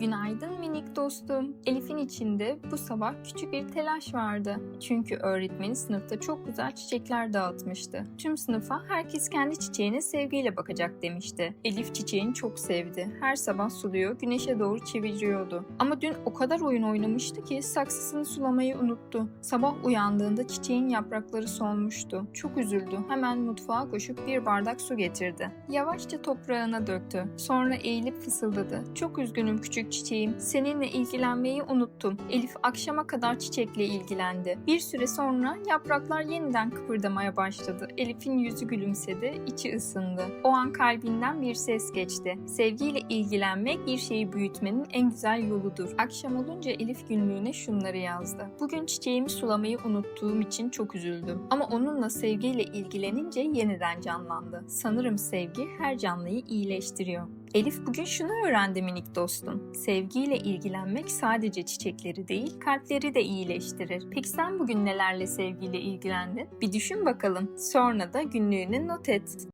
Günaydın minik dostum. Elif'in içinde bu sabah küçük bir telaş vardı. Çünkü öğretmeni sınıfta çok güzel çiçekler dağıtmıştı. Tüm sınıfa herkes kendi çiçeğine sevgiyle bakacak demişti. Elif çiçeğini çok sevdi. Her sabah suluyor, güneşe doğru çeviriyordu. Ama dün o kadar oyun oynamıştı ki saksısını sulamayı unuttu. Sabah uyandığında çiçeğin yaprakları solmuştu. Çok üzüldü. Hemen mutfağa koşup bir bardak su getirdi. Yavaşça toprağına döktü. Sonra eğilip fısıldadı. Çok üzgünüm küçük çiçeğim. Seninle ilgilenmeyi unuttum. Elif akşama kadar çiçekle ilgilendi. Bir süre sonra yapraklar yeniden kıpırdamaya başladı. Elif'in yüzü gülümsedi, içi ısındı. O an kalbinden bir ses geçti. Sevgiyle ilgilenmek bir şeyi büyütmenin en güzel yoludur. Akşam olunca Elif günlüğüne şunları yazdı. Bugün çiçeğimi sulamayı unuttuğum için çok üzüldüm. Ama onunla sevgiyle ilgilenince yeniden canlandı. Sanırım sevgi her canlıyı iyileştiriyor. Elif bugün şunu öğrendi minik dostum. Sevgiyle ilgilenmek sadece çiçekleri değil, kalpleri de iyileştirir. Peki sen bugün nelerle sevgiyle ilgilendin? Bir düşün bakalım. Sonra da günlüğüne not et.